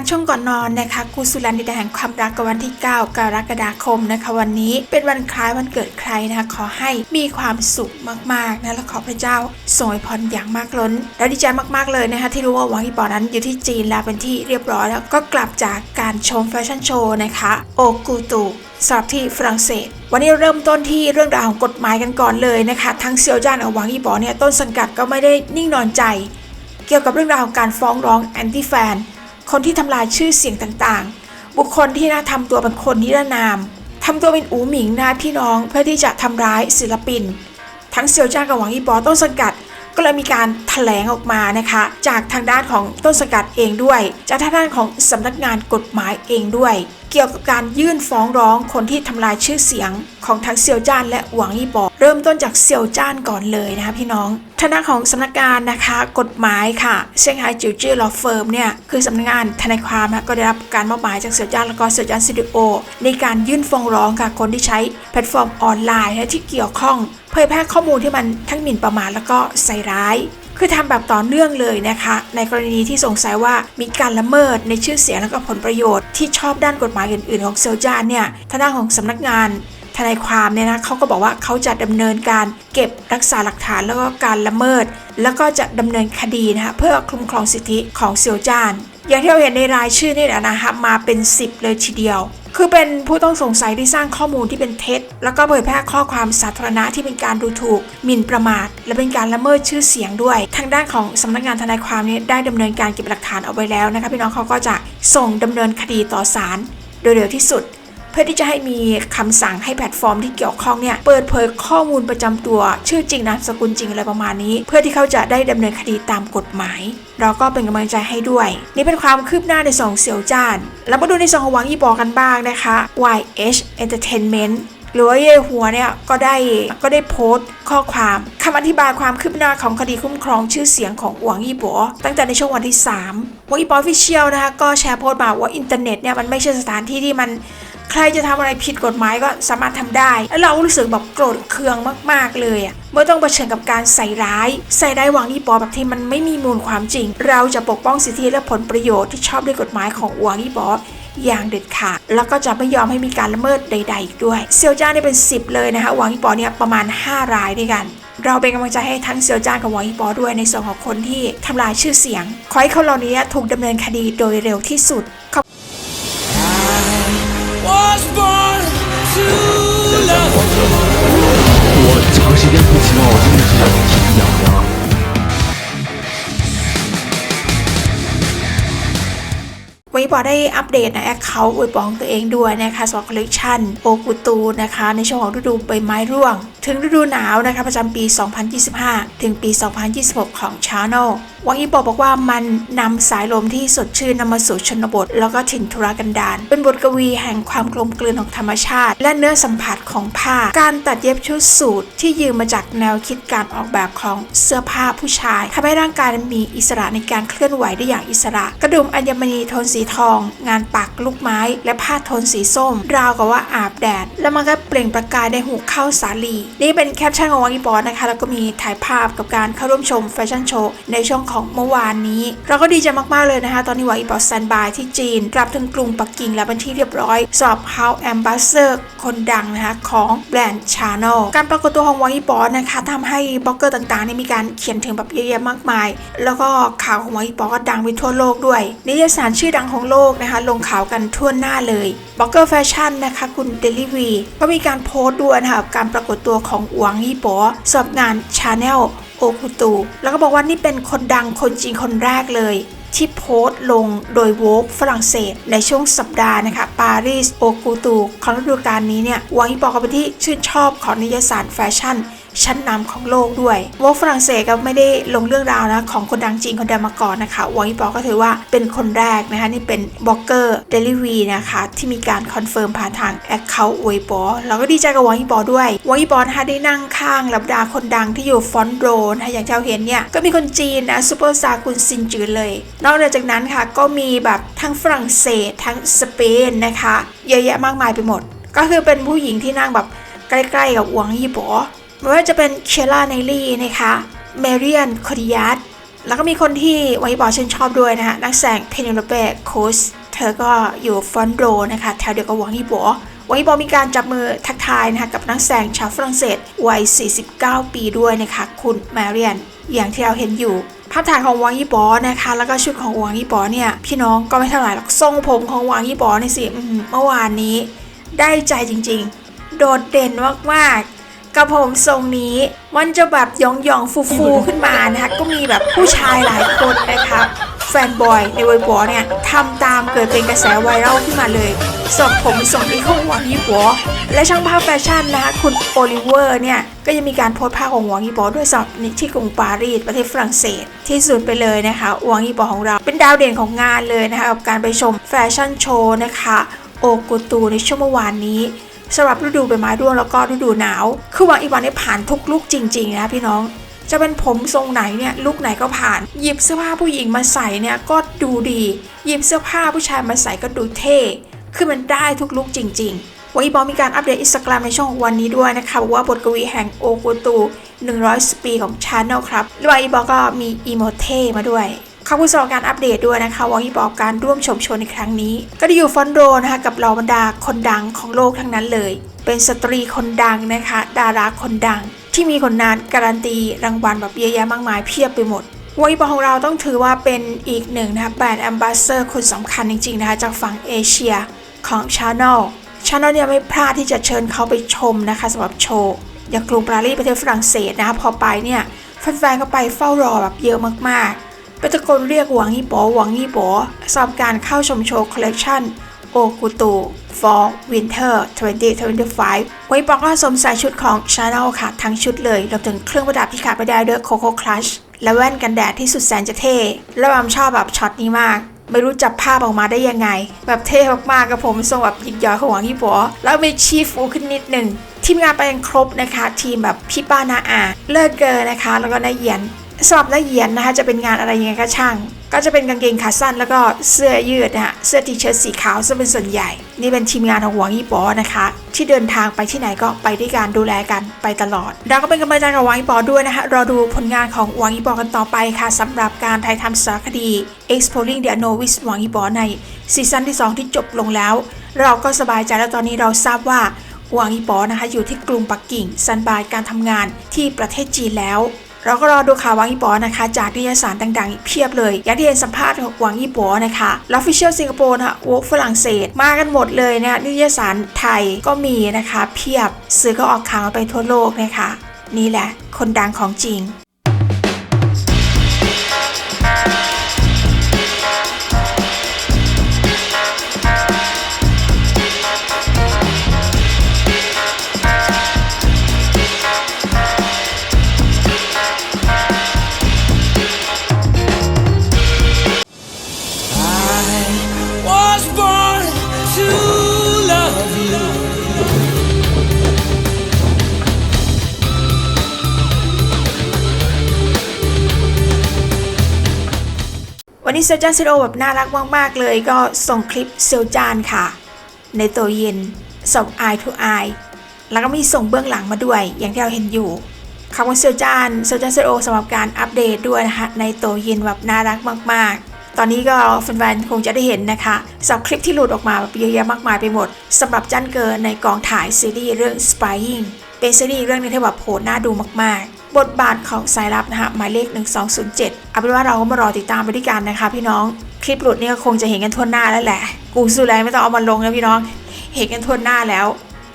การช่วงก่อนนอนนะคะกูสุรันดิดาแห่งความรักกับวันที่ 9 กรกฎาคมนะคะ วันนี้เป็นวันคล้ายวันเกิดใครนะคะ ขอให้มีความสุขมากๆนะและขอพระเจ้าทรงอวยพรอย่างมากล้น แล้วดีใจมากๆเลยนะคะที่รู้ว่าหวังอีปอนั้นอยู่ที่จีนแล้วเป็นที่เรียบร้อยแล้วก็กลับจากการชมแฟชั่นโชว์นะคะโอกูตูสำหรับที่ฝรั่งเศส วันนี้เริ่มต้นที่เรื่องราวของกฎหมายกันก่อนเลยนะคะทั้งเซียวจ้านกับหวังอีปอเนี่ยต้นสังกัดก็ไม่ได้นิ่งนอนใจ เกี่ยวกับเรื่องราวของการฟ้องร้องแอนตี้แฟน คนที่ทำลายชื่อเสียงต่างๆ บุคคลที่น่าทำตัวเป็นคนนิรนามทำตัวเป็นอูหมิงนะพี่น้องเพื่อที่จะทำร้ายศิลปิน ทั้งเซียวจ้ากับหวังอีปอต้นสังกัดก็เลยมีการแถลงออกมานะคะ จากทางด้านของต้นสังกัดเองด้วย จากทางด้านของสำนักงานกฎหมายเองด้วย เกี่ยวกับการยื่นฟ้องร้องคนที่ทำลายชื่อเสียงของทั้งเซียวจ้านและหวังอีปอเริ่มต้นจากเซียวจ้านก่อนเลยนะคะพี่น้องทางด้าของสำนักงานนะคะ กฎหมายค่ะเซี่ยงไฮ้จิวจื้อลอเฟิร์มเนี่ยคือสำนักงานทนายความนะก็ได้รับการมอบหมายจากเซียวจ้านแล้วก็เซียวจ้านสตูดิโอในการยื่นฟ้องร้องค่ะคนที่ใช้แพลตฟอร์มออนไลน์และที่เกี่ยวข้องเผยแพร่ข้อมูลที่มันทั้งหมิ่นประมาทแล้วก็ใส่ร้าย คือทำแบบต่อเนื่องเลยนะคะ ในกรณีที่สงสัยว่ามีการละเมิดในชื่อเสียงและก็ผลประโยชน์ที่ชอบด้านกฎหมายอื่น ๆ ของเซลจานเนี่ยทางด้านของสำนักงานทนายความเนี่ยนะเขาก็บอกว่าเขาจะดำเนินการเก็บรักษาหลักฐานแล้วก็การละเมิด แล้วก็จะดำเนินคดีนะคะเพื่อคุ้มครองสิทธิของเซียวจาน อย่างที่เราเห็นในรายชื่อนี่แหละนะคะมาเป็น 10 เลยทีเดียว คือเป็นผู้ต้องสงสัยที่สร้างข้อมูลที่เป็นเท็จ แล้วก็เผยแพร่ข้อความสาธารณะที่เป็นการดูถูกหมิ่นประมาท และเป็นการละเมิดชื่อเสียงด้วย ทางด้านของสำนักงานทนายความนี้ได้ดำเนินการเก็บหลักฐานเอาไว้แล้วนะคะพี่น้องเขาก็จะส่งดำเนินคดีต่อศาลโดยเร็วที่สุด พื่อที่จะให้มีคำสั่งให้แพลตฟอร์มที่เกี่ยวข้องเนี่ยเปิดเผยข้อมูลประจำตัว ชื่อจริงนามสกุลจริงอะไรประมาณนี้ เพื่อที่เขาจะได้ดำเนินคดีตามกฎหมายเราก็เป็นกำลังใจให้ด้วย นี่เป็นความคืบหน้าในสองเสี่ยวจานแล้วมาดูในสองของหวังอีปอกันบ้างนะคะ YH Entertainment หรือว่าเย่หัวเนี่ยก็ได้ก็ได้โพสต์ข้อความคำอธิบายความคืบหน้าของคดีคุ้มครองชื่อเสียงของหวังยี่ปัวตั้งแต่ในช่วงวันที่3วงยี่ปัวฟิเชียลนะคะก็แชร์โพสต์มาว่าอินเทอร์เน็ตเนี่ยมันไม่ใช่สถานที่ที่มัน ใครจะทำอะไรผิดกฎหมายก็สามารถทำได้ แล้วเรารู้สึกแบบโกรธเคืองมากๆเลยอะเมื่อต้องเผชิญกับการใส่ร้าย ใส่ได้หวังยี่ปอแบบที่มันไม่มีมูลความจริง เราจะปกป้องสิทธิและผลประโยชน์ที่ชอบด้วยกฎหมายของหวังยี่ปออย่างเด็ดขาด แล้วก็จะไม่ยอมให้มีการละเมิดใดๆอีกด้วยเซียวจ้าเนี่ยเป็น 10 เลยนะคะหวังยี่ปอเนี่ยประมาณ 5 รายด้วยกัน เราเป็นกำลังใจให้ทั้งเซียวจ้ากับหวังอีปอด้วยในส่วนของคนที่ทำลายชื่อเสียง ขอให้คนเหล่านี้ถูกดำเนินคดีโดยเร็วที่สุดขอบ was born to love. นี้ปอได้อัปเดตนะแอคเคาท์อวยปองตัวเองด้วยนะคะสำหรับคอลเลกชันโอกุตูนะคะ ในช่วงของฤดูใบไม้ร่วง ถึงฤดูหนาวนะคะประจำปี 2025 ถึงปี 2026 ของ Channel วังอีบอกบอกว่ามันนำสายลมที่สดชื่นนำมาสู่ชนบท แล้วก็ถิ่นทุรกันดารเป็นบทกวีแห่งความกลมกลืนของธรรมชาติ และเนื้อสัมผัสของผ้า การตัดเย็บชุดสูทที่ยืมมาจากแนวคิดการออกแบบของเสื้อผ้าผู้ชายทำให้ร่างกายมีอิสระในการเคลื่อนไหวได้อย่างอิสระ กระดุมอัญมณีโทนสีทอง งานปักลูกไม้ และผ้าโทนสีส้ม ราวกับว่าอาบแดด แล้วมันก็เปล่งประกายในหูเข้าสาลี นี่เป็นแคปชั่นของวังอีปอนนะคะ แล้วก็มีถ่ายภาพกับการเข้าร่วมชมแฟชั่นโชว์ในช่วงของเมื่อวานนี้ เราก็ดีใจมากๆเลยนะคะ ตอนนี้วังอีปอสแตนบายที่จีน กลับถึงกรุงปักกิ่งแล้วเป็นที่เรียบร้อยสอบ How Ambassador คนดังนะคะของแบรนด์ Channel การปรากฏตัวของวังอีปอนะคะทำให้บล็อกเกอร์ต่างๆนี่มีการเขียนถึงแบบเยอะแยะมากมาย แล้วก็ข่าวของวังอีปอก็ดังไปทั่วโลกด้วยนิตยสารชื่อดังของโลกนะคะลงข่าวกันทั่วหน้าเลยบล็อกเกอร์แฟชั่นนะคะคุณเดลิวีก็มีการโพสต์ด้วยนะคะการปรากฏตัวของหวังอีปอสอบงาน Channel โอคุตูแล้วก็บอกว่านี่เป็นคนดังคนจริงคนแรกเลยที่โพสต์ลงโดยโวกฝรั่งเศส ในช่วงสัปดาห์นะคะปารีสโอกูตูของฤดูกาลนี้เนี่ยวังอีปอก็เป็นที่ชื่นชอบของนิยสารแฟชั่น ชั้นนำของโลกด้วยโวกฝรั่งเศสก็ไม่ได้ลงเรื่องราวนะของคนดังจริงคนดังมาก่อนนะคะวังอีปอก็ถือว่าเป็นคนแรกนะคะนี่เป็นบล็อกเกอร์เดลิวีนะคะที่มีการคอนเฟิร์มผ่านทางแอคเคาท์เวยปอเราก็ดีใจกับวังอีปอด้วยวังอีปอนะคะได้นั่งข้างลับดาคนดังที่อยู่ฟอนต์โรนะคะอย่างที่เราเห็นเนี่ยก็มีคนจีนนะซูเปอร์สตาร์คุณซินจือเลย นอกจากนั้นค่ะก็มีแบบทั้งฝรั่งเศสทั้งสเปนนะคะเยอะแยะมากมายไปหมด ก็คือเป็นผู้หญิงที่นั่งแบบใกล้ๆกับหวังอีปอ ไม่ว่าจะเป็นเคล่าไนลี่นะคะเมเรียนคอดิยัสแล้วก็มีคนที่ไวบอกชื่นชอบด้วยนะคะนักแสดงเพนิโลเปโคสเธอก็อยู่ฟอนโรนะคะแถวเดียวกับหวังอีบัวหวังอีบัวมีการจับมือทักทายนะคะกับนักแสดงชาวฝรั่งเศสวัย 49 ปีด้วยนะคะคุณแมเรียน อย่างที่เราเห็นอยู่ภาพถ่ายของวังอีบอนะคะ แล้วก็ชุดของวังอีบอเนี่ยพี่น้องก็ไม่เท่าไหร่หรอกทรงผมของวังอีบอนี่สิเมื่อวานนี้ ได้ใจจริงๆ โดดเด่นมากๆ กับผมทรงนี้มันจะแบบหยองหยองฟูฟูๆขึ้นมานะคะก็มีแบบผู้ชายหลายคนนะคะแฟนบอยในเว็บบอเนี่ยทำตามเกิดเป็นกระแสไวรัลขึ้นมาเลยสอบผมทรงนี้ของหวังยี่บอและช่างภาพแฟชั่นนะคะคุณโอลิเวอร์เนี่ยก็ยังมีการโพสต์ภาพของหวังยี่บอด้วยสอบที่กรุงปารีสประเทศฝรั่งเศส ที่สุดไปเลยนะคะหวังยี่บอของเราเป็นดาวเด่นของงานเลยนะคะกับการไปชมแฟชั่นโชว์นะคะโอกุตูในช่วงเมื่อวานนี้ สำหรับฤดูใบไม้ร่วงแล้วก็ฤดูหนาว คือวางอีวันเนี่ยผ่านทุกลุกจริงๆนะพี่น้อง จะเป็นผมทรงไหนเนี่ยลุกไหนก็ผ่าน หยิบเสื้อผ้าผู้หญิงมาใส่เนี่ยก็ดูดี หยิบเสื้อผ้าผู้ชายมาใส่ก็ดูเท่คือมันได้ทุกลุกจริง ๆวันอีบอลมีการอัปเดตอินสตาแกรมในช่วงวันนี้ด้วยนะคะบอกว่าบทกวีแห่งโอกุตู 100 ปีของชาแนลครับแล้ววันอีบอก็มีอีโมเทมาด้วย ขอบคุณสำหรับการอัปเดตด้วยนะคะวอฮีบอกการร่วมชมโชว์ในครั้งนี้ ก็ได้อยู่ฟอนโดนะคะกับเหล่าบรรดาคนดังของโลกทั้งนั้นเลย เป็นสตรีคนดังนะคะ ดาราคนดัง ที่มีผลงานการันตีรางวัลแบบเยอะแยะมากมายเพียบไปหมดวอฮีบอของเราต้องถือว่าเป็นอีกหนึ่งนะคะแบรนด์แอมบาสเซอร์คนสำคัญจริงๆนะคะจากฝั่งเอเชียของชาแนลชาแนลเนี่ยไม่พลาดที่จะเชิญเขาไปชมนะคะสำหรับโชว์อย่างกรุงปารีสประเทศฝรั่งเศสนะคะพอไปเนี่ยแฟนๆก็ไปเฝ้ารอแบบเยอะมากๆ ไปตะโกนเรียกหวังยี่ป๋อหวังยี่ป๋อสำหรับการเข้าชมโชว์คอลเลกชันโอกุตู Fall Winter 2025 ไว้บอกว่าสวมใส่ชุดของ Chanel ค่ะ ทั้งชุดเลยรวมถึงเครื่องประดับที่ขาดไม่ได้ด้วย Coco Clutch และแว่นกันแดดที่สุดแสนจะเท่ แล้วามชอบแบบช็อตนี้มาก ไม่รู้จับภาพออกมาได้ยังไง แบบเท่มากๆกับผมทรงแบบหยิกย้อยของหวังยี่ป๋อแล้วมีชีฟูขึ้นนิดหนึ่งทีมงานไปกันครบนะคะ ทีมแบบพี่ป้านาอาเลิศเกินนะคะ แล้วก็นายเยียน สำหรับนายเหยียนนะคะจะเป็นงานอะไรยังไงก็ช่าง ก็จะเป็นกางเกงขาสั้นแล้วก็เสื้อยืดนะฮะเสื้อทีเชิ้ตสีขาวซะเป็นส่วนใหญ่ นี่เป็นทีมงานของหวังยี่ปอนะคะ ที่เดินทางไปที่ไหนก็ไปด้วยการดูแลกันไปตลอด เราก็เป็นกำลังใจกับหวังยี่ปอด้วยนะคะรอดูผลงานของหวังยี่ปอกันต่อไปค่ะสำหรับการถ่ายทำสารคดี Exploring the Novice หวังยี่ปอในซีซั่นที่ 2 ที่จบลงแล้ว เราก็สบายใจแล้วตอนนี้เราทราบว่าหวางอีปอนะคะอยู่ที่กรุงปักกิ่งสันบายการทำงานที่ประเทศจีนแล้ว เราก็รอดูข่าววังอีปอนะคะ จากนิยสารต่างๆอีกเพียบเลยอย่างที่เห็นสัมภาษณ์ของวังอีปอนะคะลอฟฟิเชียลสิงคโปร์นะคะวอกฝรั่งเศส มากันหมดเลยนะนิยสารไทยก็มีนะคะ เพียบสื่อก็ออกข่าวไปทั่วโลกนะคะ นี่แหละ คนดังของจริง นี้เซลจานเซโอแบบน่ารักมากๆเลยก็ส่งคลิปเซลจานค่ะ ในตัวเย็นส่ง eye to eye แล้วก็มีส่งเบื้องหลังมาด้วย อย่างที่เราเห็นอยู่ขอบคุณเซลจานเซลจานเซโอสำหรับการอัปเดตด้วยนะคะในตัวเย็นแบบน่ารักมาก ๆตอนนี้ก็แฟนๆคงจะได้เห็นนะคะสำหรับคลิปที่หลุดออกมาแบบเยอะแยะมากมายไปหมดสำหรับจันเกินในกองถ่ายซีรีส์เรื่อง Spying เป็นซีรีส์เรื่องนึงที่แบบโหดน่าดูมากๆ บทบาทของสายลับนะคะหมายเลข 1207เอาเป็นว่าเราก็มารอติดตามไปด้วยกันนะคะ พี่น้องคลิปหลุดนี่ก็คงจะเห็นกันทั่วหน้าแล้วแหละ กูสู้แรงไม่ต้องเอามาลงนะพี่น้อง เห็นกันทั่วหน้าแล้ว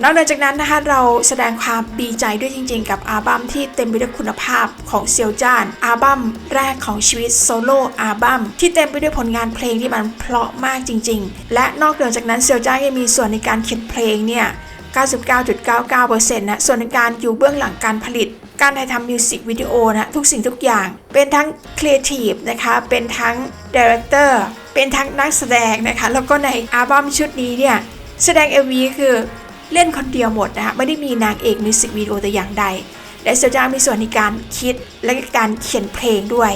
นอกจากนั้นนะคะเราแสดงความดีใจด้วยจริงๆ กับอัลบั้มที่เต็มไปด้วยคุณภาพของเซียวจานอัลบั้มแรกของชีวิตโซโล่อัลบั้มที่เต็มไปด้วยผลงานเพลงที่มันเพราะมากจริง ๆ และนอกเหนือจากนั้นเซียวจานยังมีส่วนในการเขียนเพลงเนี่ย 99.99%นะส่วนในการอยู่เบื้องหลังการผลิต การถ่ายทำมิวสิกวิดีโอนะทุกสิ่งทุกอย่าง เป็นทั้งครีเอทีฟนะคะเป็นทั้งดีเรคเตอร์เป็นทั้งนักแสดงนะคะแล้วก็ในอัลบั้มชุดนี้เนี่ยแสดง MV คือเล่นคนเดียวหมดนะคะไม่ได้มีนางเอกมิวสิกวิดีโอแต่อย่างใด และเซลจามีส่วนในการคิดและการเขียนเพลงด้วย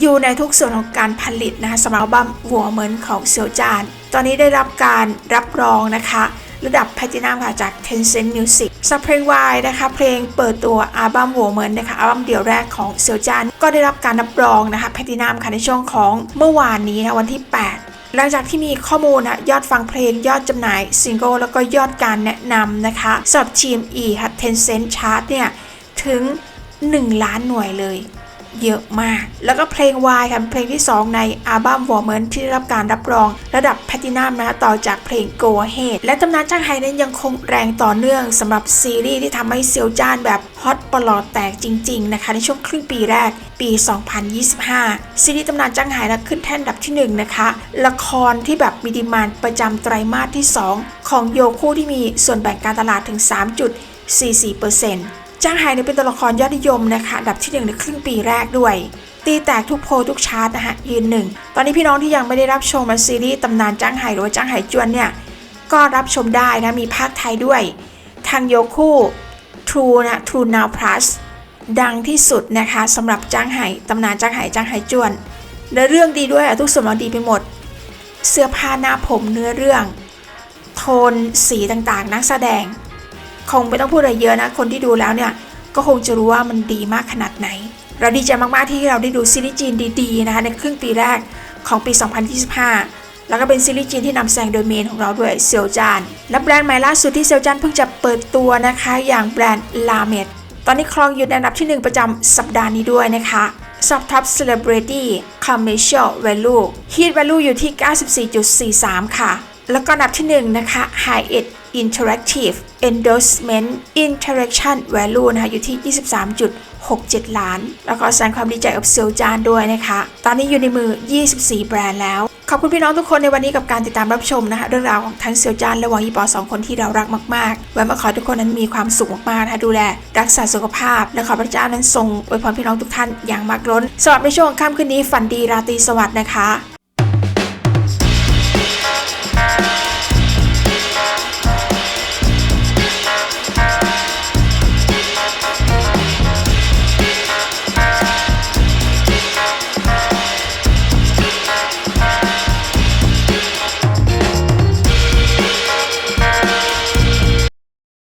อยู่ในทุกส่วนของการผลิตนะคะสำหรับอัลบั้มหัวเหมือนของเซียวจาน ตอนนี้ได้รับการรับรองนะคะ ระดับแพตินัมค่ะจาก Tencent Music สำหรับเพลงวายนะคะเพลงเปิดตัวอัลบั้มโวเหมือนนะคะอัลบั้มเดี่ยวแรกของเซียวจานก็ได้รับการรับรองนะคะแพตินัมค่ะในช่วงของเมื่อวานนี้นะวันที่ 8หลังจากที่มีข้อมูลนะยอดฟังเพลงยอดจำหน่ายซิงเกิลแล้วก็ยอดการแนะนำนะคะสำหรับ GME ค่ะ Tencent Chart เนี่ย ถึง 1 ล้านหน่วยเลย เยอะมาก แล้วก็เพลงวายค่ะเพลงที่ 2 ในอัลบั้มวอร์เมนที่ได้รับการรับรองระดับแพลตินัมนะคะต่อจากเพลง Go Ahead และตำนานจ้างไฮนั้นยังคงแรงต่อเนื่องสำหรับซีรีส์ที่ทำให้เซียวจ้านแบบฮอตปลอดแตกจริง ๆ นะคะ ในช่วงครึ่งปีแรกปี 2025 ซีรีส์ตำนานจ้างไฮนะขึ้นแท่นดับที่ 1 นะคะ ละครที่แบบมีดีมานประจำไตรมาสที่ 2 ของโยคู่ที่มีส่วนแบ่งการตลาดถึง 3.44% จ้างไฮเนี่ยเป็นตัวละครยอดนิยมนะคะดับที่ 1 ในครึ่งปีแรกด้วย ตีแตกทุกโพทุกชาร์ตนะคะยืนหนึ่งตอนนี้พี่น้องที่ยังไม่ได้รับชมซีรีส์ตำนานจ้างไฮหรือว่าจ้างไฮจวนเนี่ยก็รับชมได้นะมีภาคไทยด้วย ทางโยคู่ True นะ True Now Plus ดังที่สุดนะคะสำหรับจ้างไห่ตำนานจ้างไห่จ้างไห่จวนและเรื่องดีด้วยอะทุกส่วนมันดีไปหมด เสื้อผ้าหน้าผมเนื้อเรื่อง โทนสีต่างๆ นักแสดง คงไม่ต้องพูดอะไรเยอะนะ คนที่ดูแล้วเนี่ย ก็คงจะรู้ว่ามันดีมากขนาดไหน เราดีใจมากๆที่เราได้ดูซีรีส์จีนดีๆนะคะในครึ่งปีแรกของปี 2025 แล้วก็เป็นซีรีส์จีนที่นำแสดงโดยเมนของเราด้วยเซียวจานและแบรนด์ใหม่ล่าสุดที่เซียวจานเพิ่งจะเปิดตัวนะคะอย่างแบรนด์ลาเมดตอนนี้ครองอยู่ในอันดับที่ 1 ประจำสัปดาห์นี้ด้วยนะคะ Sub Top Celebrity Commercial Value Heat Value อยู่ที่ 94.43 ค่ะ แล้วก็อันดับที่1นะคะ High End Interactive Endorsement Interaction Value นะคะอยู่ที่ 23.67 ล้าน แล้วก็แสดงความดีใจกับเซลจานด้วยนะคะ ตอนนี้อยู่ในมือ 24 แบรนด์แล้ว ขอบคุณพี่น้องทุกคนในวันนี้กับการติดตามรับชมนะคะ เรื่องราวของทั้งเซียวจานและหวังยีปอสองคนที่เรารักมากๆไว้มาขอทุกคนนั้นมีความสุขมากๆนะคะดูแลรักษาสุขภาพ และขอพระเจ้านั้นทรงอวยพรพี่น้องทุกท่านอย่างมากล้นสำหรับในช่วงค่ำคืนนี้ฝันดีราตรีสวัสดิ์นะคะ